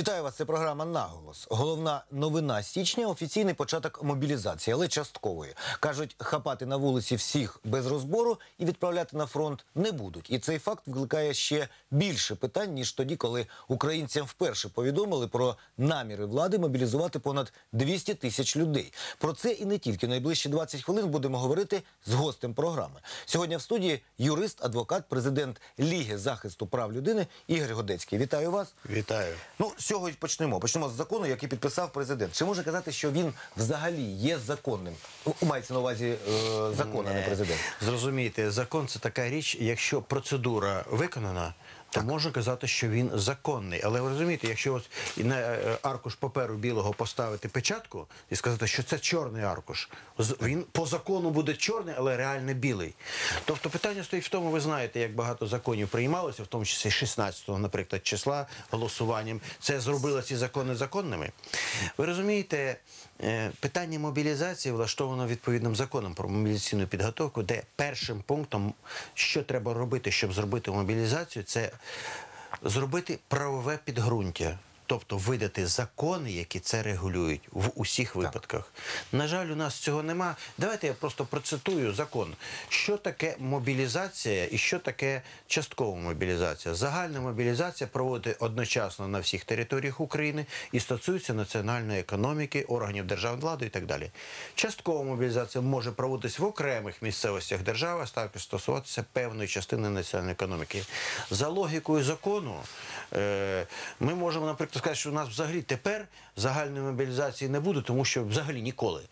Вітаю вас. Це програма Наголос. Головна новина січня офіційний початок мобілізації, але часткової. кажуть, хапати на вулиці всіх без розбору і відправляти на фронт не будуть. І цей факт викликає ще більше питань ніж тоді, коли українцям вперше повідомили про наміри влади мобілізувати понад 200 тисяч людей. Про це і не тільки найближчі 20 хвилин будемо говорити з гостем програми. Сьогодні в студії юрист, адвокат, президент Ліги захисту прав людини Ігор Годецький. Вітаю вас. Вітаю. Ну, цього й почнемо. Почнемо з закону, який підписав президент. Чи може казати, що він взагалі є законним? Ну, Мається на увазі е, закон, а не президент. Зрозумійте, закон це така річ, якщо процедура виконана, то можна казати, що він законний. Але ви розумієте, якщо от на е, аркуш паперу білого поставити печатку і сказати, що це чорний аркуш, він по закону буде чорний, але реально білий. Тобто питання стоїть в тому, ви знаєте, як багато законів приймалося, в тому числі 16-го, наприклад, числа голосуванням. Це зробило ці закони законними. Ви розумієте, е, питання мобілізації влаштовано відповідним законом про мобілізаційну підготовку, де першим пунктом, що треба робити, щоб зробити мобілізацію, це зробити правове підґрунтя. Тобто видати закони, які це регулюють в усіх випадках. На жаль, у нас цього нема. Давайте я просто процитую закон. Що таке мобілізація і що таке часткова мобілізація? Загальна мобілізація проводить одночасно на всіх територіях України і стосується національної економіки, органів державної влади і так далі. Часткова мобілізація може проводитись в окремих місцевостях держави, а також стосуватися певної частини національної економіки. За логікою закону, е, ми можемо, наприклад, сказати, що у нас взагалі тепер загальної мобілізації не буде, тому що взагалі ніколи.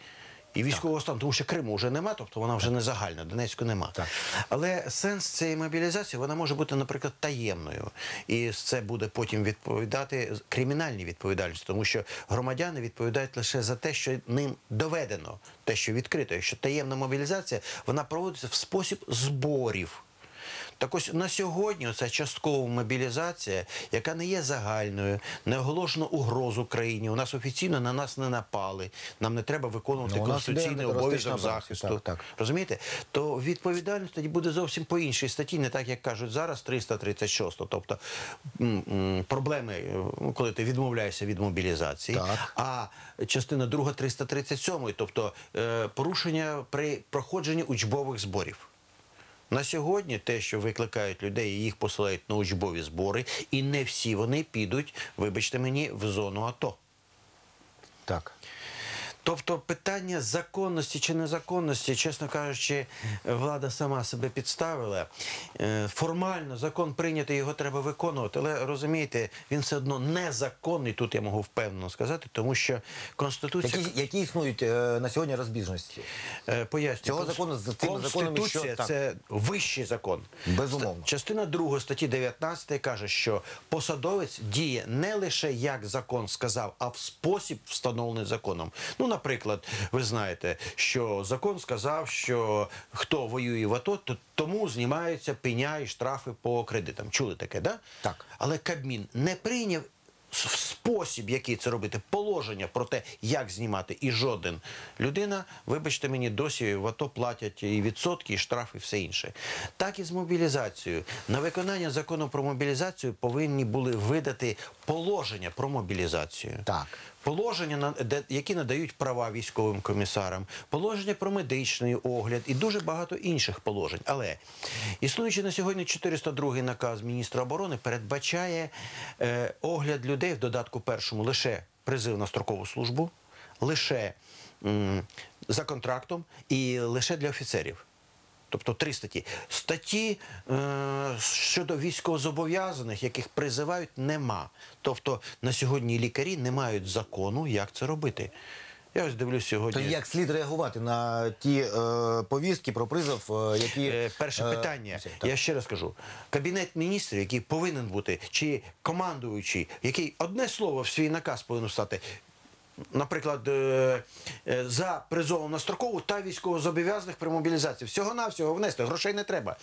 І військового стану, тому що Криму вже нема, тобто вона вже не загальна, Донецьку нема. Так. Але сенс цієї мобілізації вона може бути, наприклад, таємною. І це буде потім відповідати кримінальній відповідальності, тому що громадяни відповідають лише за те, що ним доведено, те, що відкрито. Якщо таємна мобілізація, вона проводиться в спосіб зборів. Так ось на сьогодні ця часткова мобілізація, яка не є загальною, не оголошено угрозу країні. У нас офіційно на нас не напали. Нам не треба виконувати Ну, конституційний обов'язок захисту. так, так. Розумієте? То відповідальність тоді буде зовсім по іншій статті, не так як кажуть зараз 336. Тобто м, м, проблеми, ну, коли ти відмовляєшся від мобілізації, Так. а частина 2 337, тобто е, порушення при проходженні учбових зборів. На сьогодні те, що викликають людей, їх посилають на учбові збори, і не всі вони підуть, вибачте мені, в зону АТО. Так. Тобто питання законності чи незаконності, чесно кажучи, влада сама себе підставила. Е, Формально закон прийнятий, його треба виконувати. Але розумієте, він все одно незаконний. Тут я можу впевнено сказати, тому що конституція Які, які існують е, на сьогодні розбіжності? Е, Поясню. Цього закону з законами Конституція що? Так. це вищий закон. Безумовно. Частина 2 статті 19 каже, що посадовець діє не лише як закон сказав, а в спосіб встановлений законом. Ну, наприклад, ви знаєте, що закон сказав, що хто воює в АТО, то тому знімаються пеня і штрафи по кредитам. Чули таке, да? Так. Але Кабмін не прийняв в спосіб, який це робити, положення про те, як знімати, і жоден людина, вибачте мені, досі в АТО платять і відсотки, і штрафи, і все інше. Так і з мобілізацією. На виконання закону про мобілізацію повинні були видати положення про мобілізацію. Так. Положення, які надають права військовим комісарам, положення про медичний огляд і дуже багато інших положень. Але існуючи на сьогодні 402 наказ міністра оборони передбачає е, огляд людей в додатку першому лише призив на строкову службу, лише м, за контрактом і лише для офіцерів. Тобто три статті. Статті е, щодо військовозобов'язаних, яких призивають, нема. Тобто на сьогодні лікарі не мають закону, як це робити. Я ось дивлюсь То сьогодні. як слід реагувати на ті е, повістки про призов, е, які Е, Перше е, питання, це, так. я ще раз кажу: кабінет міністрів, який повинен бути, чи командуючий, який одне слово в свій наказ повинен стати. Наприклад, е, е, за призовом на строкову та військовозобов'язаних при мобілізації. Всього-навсього внести, грошей не треба.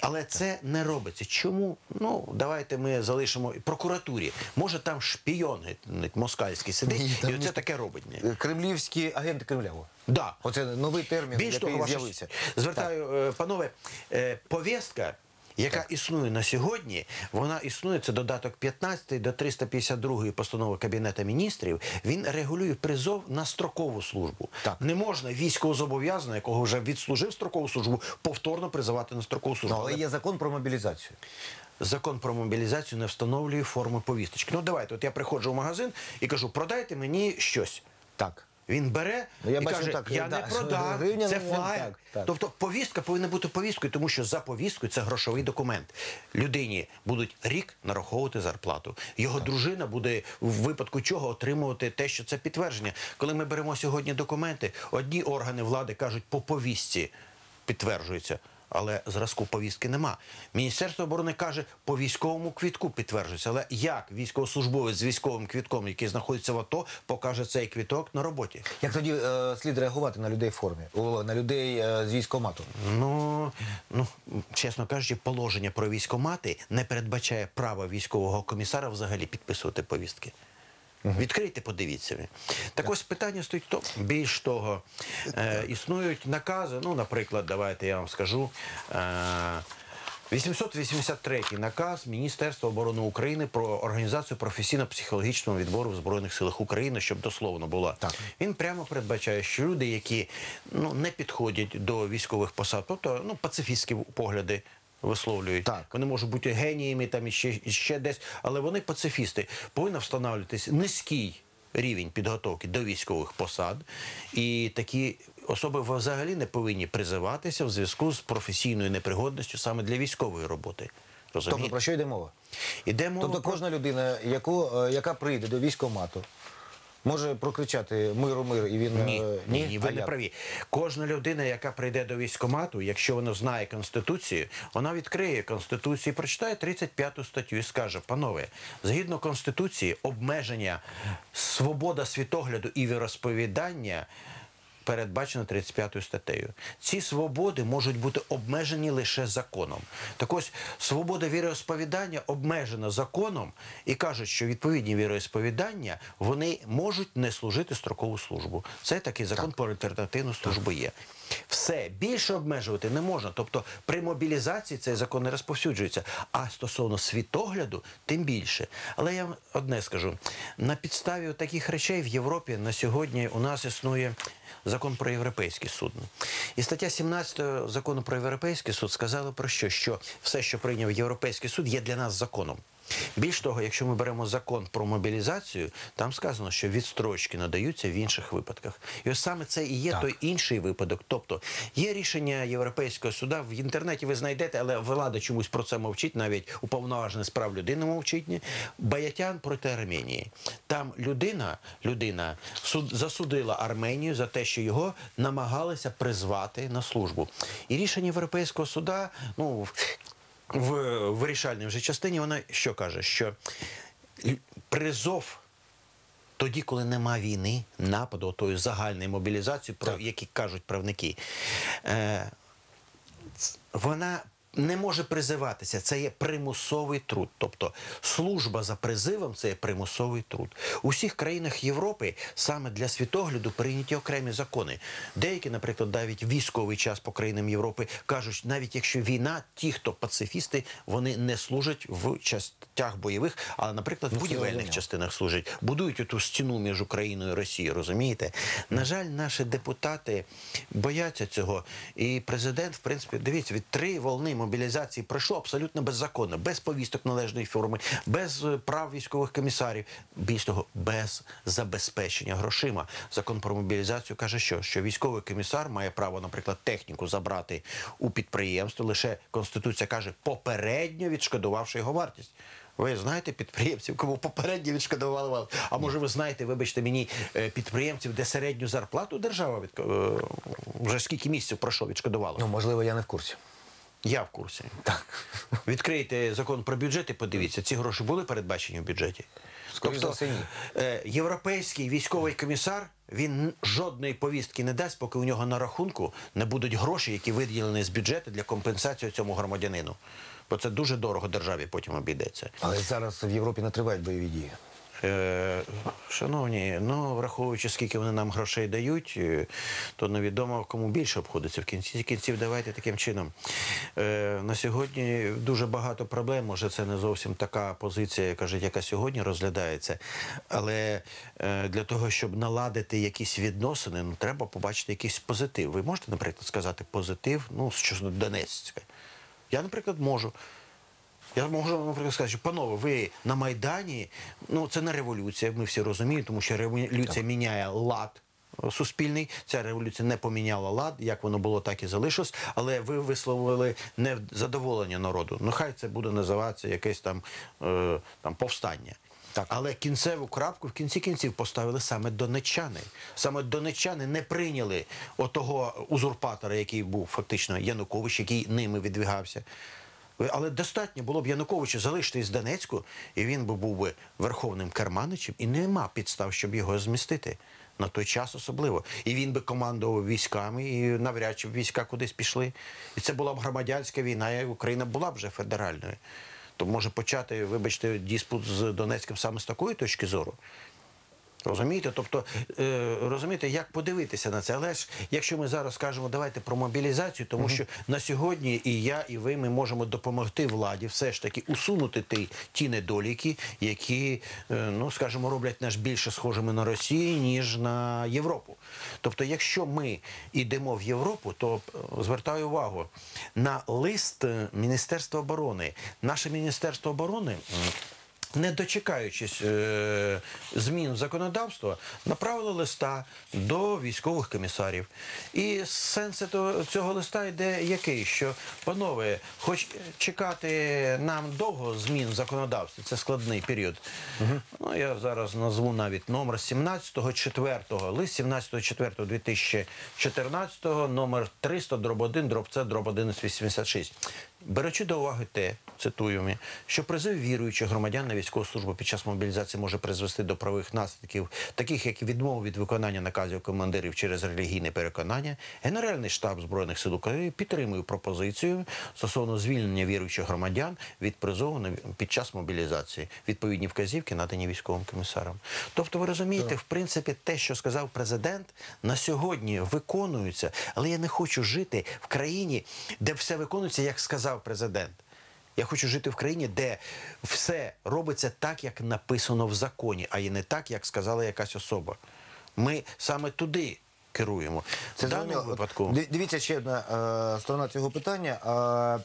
Але це не робиться. Чому? Ну, давайте ми залишимо прокуратурі. Може, там шпійон геть, москальський сидить, Ні, і оце таке робить. Кремлівські агенти Кремля. Да. Оце новий термін, Більш який того, з'явився. звертаю, е, панове, повістка яка існує на сьогодні, вона існує, це додаток 15 до 352 постанови Кабінету міністрів, він регулює призов на строкову службу. Так. Не можна військовозобов'язаного, якого вже відслужив строкову службу, повторно призивати на строкову службу. Ну, але є закон про мобілізацію. Закон про мобілізацію не встановлює форми повісточки. Ну давайте, от я приходжу в магазин і кажу, продайте мені щось. Так. Він бере Ну, я і бачу, каже, так, я да, не продам, гривня це флаєр. так, так. Тобто повістка повинна бути повісткою, тому що за повісткою це грошовий документ. Людині будуть рік нараховувати зарплату. Його дружина буде в випадку чого отримувати те, що це підтвердження. Коли ми беремо сьогодні документи, одні органи влади кажуть, по повістці підтверджується. Але зразку повістки нема. Міністерство оборони каже, по військовому квітку підтверджується. Але як військовослужбовець з військовим квітком, який знаходиться в АТО, покаже цей квіток на роботі? Як тоді е, слід реагувати на людей в формі, О, на людей е, з військомату? Ну, ну, чесно кажучи, положення про військомати не передбачає права військового комісара взагалі підписувати повістки. Відкрийте, подивіться. Так ось питання стоїть тому. Більш того, е, існують накази. Ну, наприклад, давайте я вам скажу. Е, 883 наказ Міністерства оборони України про організацію професійно-психологічного відбору в Збройних силах України, щоб дословно було. Так. Він прямо передбачає, що люди, які ну, не підходять до військових посад, тобто ну, пацифістські погляди висловлюють. Так. Вони можуть бути геніями там і ще, і ще десь, але вони пацифісти. Повинен встановлюватись низький рівень підготовки до військових посад, і такі особи взагалі не повинні призиватися в зв'язку з професійною непригодністю саме для військової роботи. Тобто Розумієте? про що йде мова? Іде мова Тобто про- кожна людина, яку, е, яка прийде до військомату, може прокричати миру, мир, і він Ні, е, ні, ні, ви А не як? праві. Кожна людина, яка прийде до військкомату, якщо вона знає конституцію, вона відкриє конституцію, прочитає 35 статтю і скаже: панове, згідно конституції, обмеження свобода світогляду і віросповідання. Передбачено 35 статтею. Ці свободи можуть бути обмежені лише законом. Так ось свобода віросповідання обмежена законом і кажуть, що відповідні віросповідання вони можуть не служити строкову службу. Це такий закон про альтернативну службу є. Все більше обмежувати не можна. Тобто при мобілізації цей закон не розповсюджується. А стосовно світогляду, тим більше. Але я одне скажу: на підставі таких речей в Європі на сьогодні у нас існує закон про європейський суд. І стаття 17 закону про європейський суд сказала про що? Що все, що прийняв європейський суд, є для нас законом. Більш того, якщо ми беремо закон про мобілізацію, там сказано, що відстрочки надаються в інших випадках. І ось саме це і є Так. той інший випадок. Тобто є рішення Європейського суда в інтернеті. Ви знайдете, але влада чомусь про це мовчить. Навіть уповноважений з прав людини мовчить. Баятян проти Арменії. Там людина, людина суд засудила Арменію за те, що його намагалися призвати на службу. І рішення Європейського суда, ну в вирішальній вже частині вона що каже? Що призов тоді, коли нема війни, нападу, тої загальної мобілізації, про Так. які кажуть правники, е, вона не може призиватися. Це є примусовий труд. Тобто служба за призивом це є примусовий труд. У всіх країнах Європи саме для світогляду прийняті окремі закони. Деякі, наприклад, навіть військовий час по країнам Європи кажуть, навіть якщо війна, ті, хто пацифісти, вони не служать в частях бойових, але, наприклад, в Ну, будівельних частинах служать, будують оту стіну між Україною і Росією. Розумієте? На жаль, наші депутати бояться цього. І президент, в принципі, дивіться, від три волни мобілізації пройшло абсолютно беззаконно, без повісток належної форми, без е, прав військових комісарів, більш того, без забезпечення грошима. Закон про мобілізацію каже, що, що військовий комісар має право, наприклад, техніку забрати у підприємство. Лише конституція каже, попередньо відшкодувавши його вартість. Ви знаєте підприємців, кому попередньо відшкодували вам? А може ви знаєте, вибачте мені, е, підприємців, де середню зарплату держава від... е, вже скільки місяців пройшло, відшкодувала? Ну, можливо, я не в курсі. Я в курсі. Так. Відкрийте закон про бюджет і подивіться, ці гроші були передбачені в бюджеті. Скоріш за все, ні. е, європейський військовий комісар він жодної повістки не дасть, поки у нього на рахунку не будуть гроші, які виділені з бюджету для компенсації цьому громадянину. Бо це дуже дорого державі потім обійдеться. Але зараз в Європі не тривають бойові дії. Е, шановні, ну враховуючи, скільки вони нам грошей дають, е, то невідомо кому більше обходиться. В кінці кінців давайте таким чином. Е, на сьогодні дуже багато проблем. Може, це не зовсім така позиція, кажуть, яка сьогодні розглядається. Але для того, щоб наладити якісь відносини, ну треба побачити якийсь позитив. Ви можете, наприклад, сказати позитив ну, щодо Донецька? Я, наприклад, можу. Я можу, наприклад, сказати, що панове, ви на Майдані, ну це не революція, ми всі розуміємо, тому що революція міняє лад е, суспільний. Ця революція не поміняла лад, як воно було, так і залишилось. Але ви висловили незадоволення народу. Ну хай це буде називатися якесь там, е, там повстання. Так. Але кінцеву крапку в кінці кінців поставили саме донеччани. Саме донеччани не прийняли отого узурпатора, який був фактично Янукович, який ними відвігався. Але достатньо було б Януковичу залишитись з Донецьку, і він би був би верховним керманичем, і нема підстав, щоб його змістити. На той час особливо. І він би командував військами, і навряд чи б війська кудись пішли. І це була б громадянська війна, і Україна була б вже федеральною. То може почати, вибачте, диспут з Донецьким саме з такої точки зору. Розумієте? Тобто, е, розумієте, як подивитися на це. Але ж якщо ми зараз скажемо, давайте про мобілізацію, тому що на сьогодні і я, і ви ми можемо допомогти владі все ж таки усунути ті, ті недоліки, які, е, ну скажімо, роблять нас більше схожими на Росію, ніж на Європу. Тобто, якщо ми йдемо в Європу, то е, звертаю увагу на лист е, Міністерства оборони. Наше Міністерство оборони. Не дочекаючись е, змін в законодавство, направили листа до військових комісарів. І сенс цього листа йде який? Що, панове, хоч чекати нам довго змін в законодавстві, це складний період. Ну, я зараз назву навіть номер 17.04, лист 17.04.2014, номер 300, дроб 1, дроб С, дроб 1186. Беручи до уваги те, цитую, що призив віруючих громадян на військову службу під час мобілізації може призвести до правових наслідків, таких як відмова від виконання наказів командирів через релігійне переконання, Генеральний штаб Збройних сил України підтримує пропозицію стосовно звільнення віруючих громадян від призову під час мобілізації. Відповідні вказівки надані військовим комісарам. Тобто, ви розумієте, в принципі, те, що сказав президент, на сьогодні виконується, але я не хочу жити в країні, де все виконується, як сказав президент. Я хочу жити в країні, де все робиться так, як написано в законі, а і не так, як сказала якась особа. Ми саме туди керуємо. Це в даному випадку. Дивіться ще одна е, сторона цього питання. Е,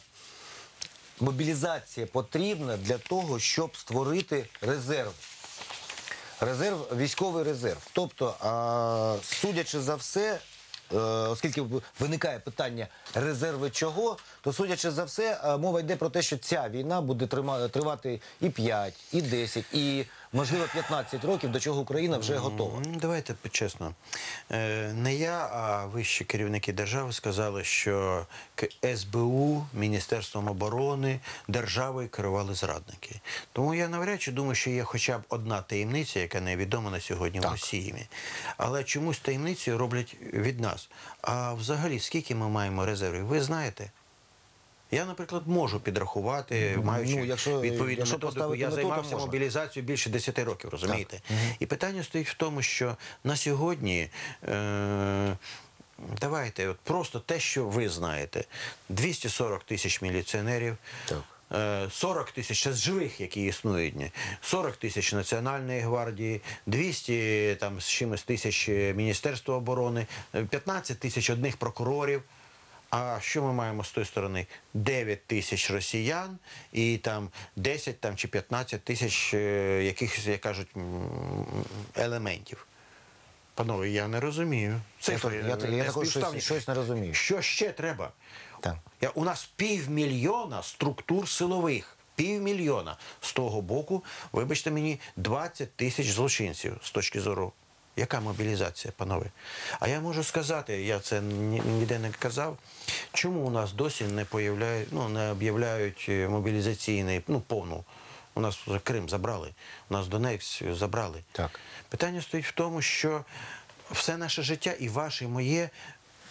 мобілізація потрібна для того, щоб створити резерв. Резерв, військовий резерв. Тобто, е, судячи за все, е, оскільки виникає питання резерви чого, то судячи за все, е, мова йде про те, що ця війна буде тривати і 5, і 10, і можливо 15 років, до чого Україна вже готова. Давайте чесно. Е, Не я, а вищі керівники держави сказали, що СБУ, Міністерством оборони, державою керували зрадники. Тому я навряд чи думаю, що є хоча б одна таємниця, яка невідома на сьогодні в Росії. Але чомусь таємницю роблять від нас. А взагалі, скільки ми маємо резервів? Ви знаєте? Я, наприклад, можу підрахувати, маючи ну, якщо- відповідну якщо методику. Я займався мобілізацією більше 10 років, розумієте? І питання стоїть в тому, що на сьогодні. Е- Давайте, от просто те, що ви знаєте: 240 тисяч міліціонерів, Так. е, 40 тисяч з живих, які існують, ні, 40 тисяч Національної гвардії, 200 там, з чимось тисяч е, Міністерства оборони, е, 15 тисяч одних прокурорів. А що ми маємо з тої сторони? 9 тисяч росіян і там 10 там, чи 15 тисяч е, якихось, як кажуть, елементів. Панове, я не розумію. Цифри Я так- я не також щось- щось не розумію. Що ще треба? Так. Я, у нас півмільйона структур силових. Півмільйона. З того боку, вибачте мені, 20 тисяч злочинців з точки зору. Яка мобілізація, панове? А я можу сказати, я це ніде не казав, чому у нас досі не ну, не об'являють е, мобілізаційний, ну, повну. У нас вже Крим забрали, у нас Донецьк забрали. Так. Питання стоїть в тому, що все наше життя, і ваше, і моє,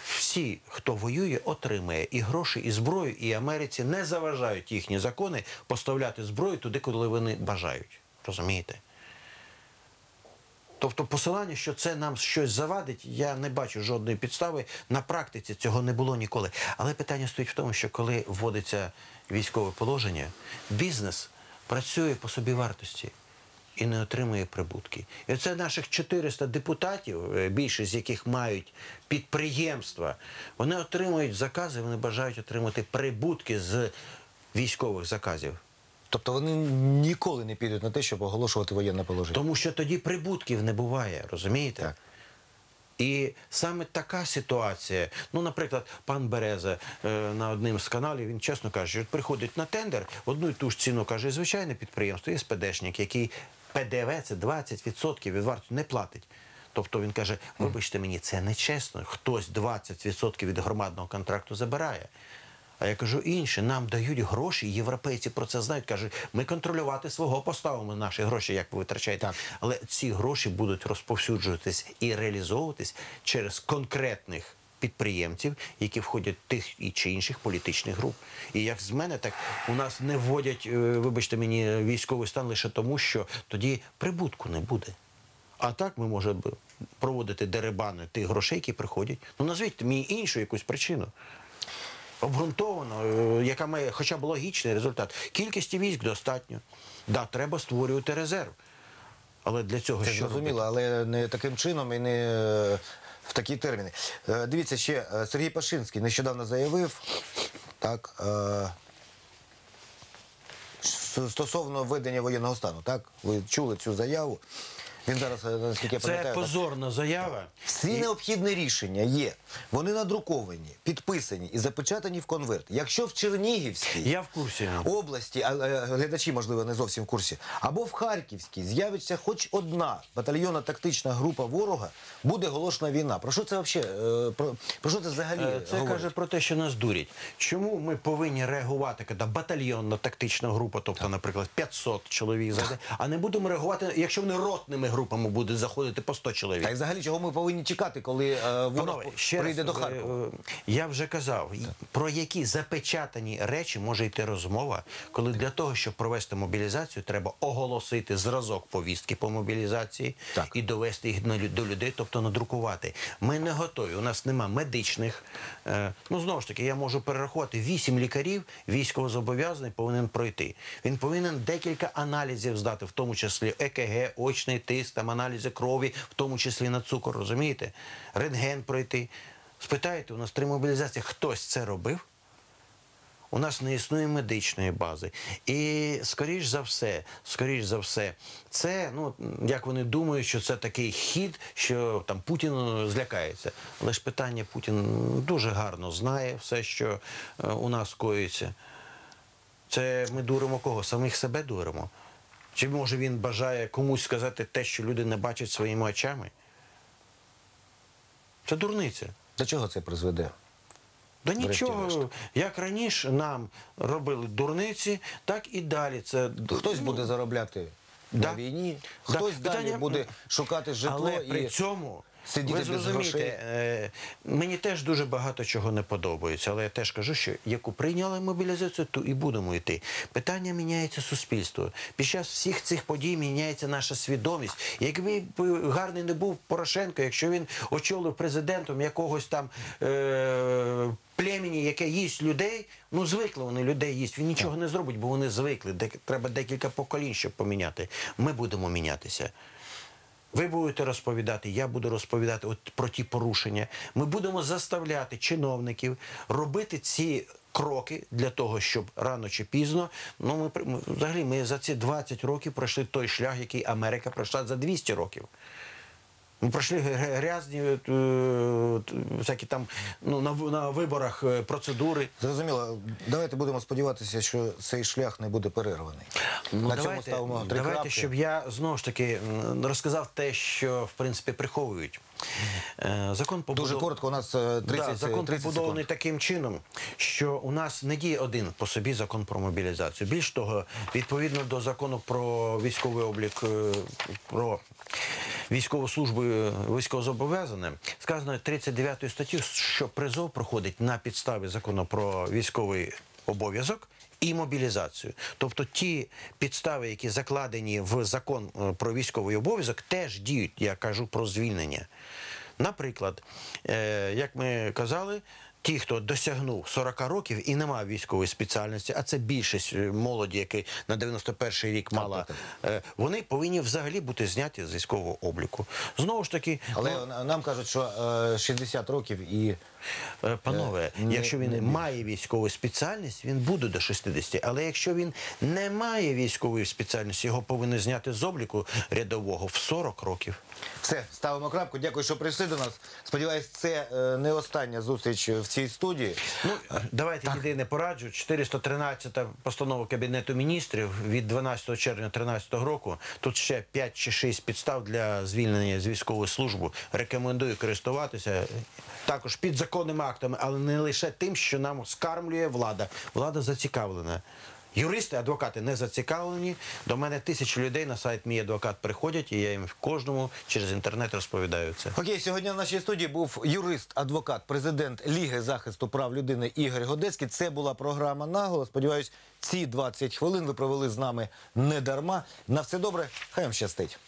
всі, хто воює, отримає і гроші, і зброю, і Америці не заважають їхні закони поставляти зброю туди, куди вони бажають. Розумієте? Тобто посилання, що це нам щось завадить, я не бачу жодної підстави. На практиці цього не було ніколи. Але питання стоїть в тому, що коли вводиться військове положення, бізнес працює по собі вартості і не отримує прибутки. І це наших 400 депутатів, е, більшість з яких мають підприємства, вони отримують закази, вони бажають отримати прибутки з військових заказів. Тобто вони ніколи не підуть на те, щоб оголошувати воєнне положення. Тому що тоді прибутків не буває, розумієте? Так. І саме така ситуація. Ну, наприклад, пан Береза е, на одним з каналів він чесно каже, що приходить на тендер, одну і ту ж ціну каже, звичайне підприємство, є СПДшник, який ПДВ це 20% від вартості не платить. Тобто він каже: вибачте мені, це нечесно. Хтось 20% від громадного контракту забирає. А я кажу інше, нам дають гроші, європейці про це знають. кажуть, ми контролювати свого поставимо наші гроші, як ви витрачаєте. Так. Але ці гроші будуть розповсюджуватись і реалізовуватись через конкретних підприємців, які входять в тих і чи інших політичних груп. І як з мене, так у нас не вводять, е, вибачте мені, військовий стан лише тому, що тоді прибутку не буде. А так ми можемо проводити деребани тих грошей, які приходять. Ну назвіть мені іншу якусь причину. Обґрунтовано, е, яка має хоча б логічний результат. Кількості військ достатньо. Да, треба створювати резерв. Але для цього Це що зрозуміло, робити? але не таким чином і не е, в такі терміни. Е, Дивіться, ще Сергій Пашинський нещодавно заявив, так, стосовно введення воєнного стану, так? Ви чули цю заяву. Він зараз, е, наскільки я Це пам'ятаю, так, позорна заява. всі необхідні рішення є. Вони надруковані, підписані і запечатані в конверт. Якщо в Чернігівській Я в курсі. області, а е, глядачі, можливо, не зовсім в курсі, або в Харківській з'явиться хоч одна батальйонна тактична група ворога, буде оголошена війна. Про що це взагалі? Про, про що це взагалі? Е, Це говорить? каже про те, що нас дурять. Чому ми повинні реагувати, коли батальйонна тактична група, тобто, наприклад, 500 чоловік зайде, а не будемо реагувати, якщо вони ротними групами будуть заходити по 100 чоловік? Та й взагалі, чого ми повинні чекати, коли е, ворог Панове, ще прийде раз, до е, Харкова? е, Я вже казав, про які запечатані речі може йти розмова, коли для того, щоб провести мобілізацію, треба оголосити зразок повістки по мобілізації Так. і довести їх на лю- до людей, тобто надрукувати. Ми не готові. У нас нема медичних. е, Ну знову ж таки, я можу перерахувати вісім лікарів, військовозобов'язаний повинен пройти. Він повинен декілька аналізів здати, в тому числі ЕКГ, очний тиск, там аналізи крові, в тому числі на цукор, розумієте? Рентген пройти. Спитаєте, у нас три мобілізації. Хтось це робив? У нас не існує медичної бази. І скоріш за все, скоріш за все, це, ну, як вони думають, що це такий хід, що там Путін е, злякається. Але ж питання Путін дуже гарно знає все, що е, у нас коїться. Це ми дуримо кого? Самих себе дуримо. Чи може він бажає комусь сказати те, що люди не бачать своїми очами? Це дурниця. До чого це призведе? Да Врешті-решт. нічого, як раніше нам робили дурниці, так і далі. Це Хтось ну, буде заробляти да. на війні, Да. хтось далі Питання- буде шукати житло Але і при цьому сидіти ви без зрозумієте, е, мені теж дуже багато чого не подобається, але я теж кажу, що яку прийняли мобілізацію, то і будемо йти. Питання міняється суспільство. Під час всіх цих подій міняється наша свідомість. Якби б гарний не був Порошенко, якщо він очолив президентом якогось там. Е- Племені, яке їсть людей, ну звикли вони людей їсть. Він нічого не зробить, бо вони звикли. Дек- треба декілька поколінь, щоб поміняти. Ми будемо мінятися. Ви будете розповідати, я буду розповідати от про ті порушення. Ми будемо заставляти чиновників робити ці кроки для того, щоб рано чи пізно. Ну ми взагалі ми за ці 20 років пройшли той шлях, який Америка пройшла за 200 років. Ми пройшли грязні е, всякі там ну, на, на виборах е, процедури. Зрозуміло, давайте будемо сподіватися, що цей шлях не буде перерваний. На цьому ставимо три Ну, давайте, крапки. щоб я знову ж таки розказав те, що в принципі приховують. Е, Закон побудов... Дуже коротко, у нас е, 30, да, закон 30 побудований секунд. таким чином, що у нас не діє один по собі закон про мобілізацію. Більш того, відповідно до закону про військовий облік, е, про військову службу е, військовозобов'язане, сказано 39 статтю, що призов проходить на підставі закону про військовий обов'язок і мобілізацію. Тобто ті підстави, які закладені в закон е, про військовий обов'язок, теж діють. Я кажу про звільнення. Наприклад, е, як ми казали. Ті, хто досягнув 40 років і не мав військової спеціальності, а це більшість е, молоді, який на 91-й рік мала, е, вони повинні взагалі бути зняті з військового обліку. Знову ж таки, Але ну, нам кажуть, що е, 60 років і Е, Панове, не- якщо він не має військову спеціальність, він буде до 60. Але якщо він не має військової спеціальності, його повинні зняти з обліку рядового в 40 років. все, ставимо крапку. Дякую, що прийшли до нас. Сподіваюсь, це е, не остання зустріч в цій студії. Ну, давайте єдине пораджу. 413 постанова Кабінету міністрів від 12 червня 2013 року. Тут ще 5 чи 6 підстав для звільнення з військової служби. Рекомендую користуватися. Також підзаконними актами, але не лише тим, що нам скармлює влада. Влада зацікавлена. Юристи, адвокати не зацікавлені. До мене тисячі людей на сайт Мій адвокат приходять, і я їм кожному через інтернет розповідаю це. Окей, сьогодні в нашій студії був юрист, адвокат, президент Ліги захисту прав людини Ігор Годецький. Це була програма наголо. Сподіваюсь, ці 20 хвилин ви провели з нами не дарма. На все добре, хай вам щастить.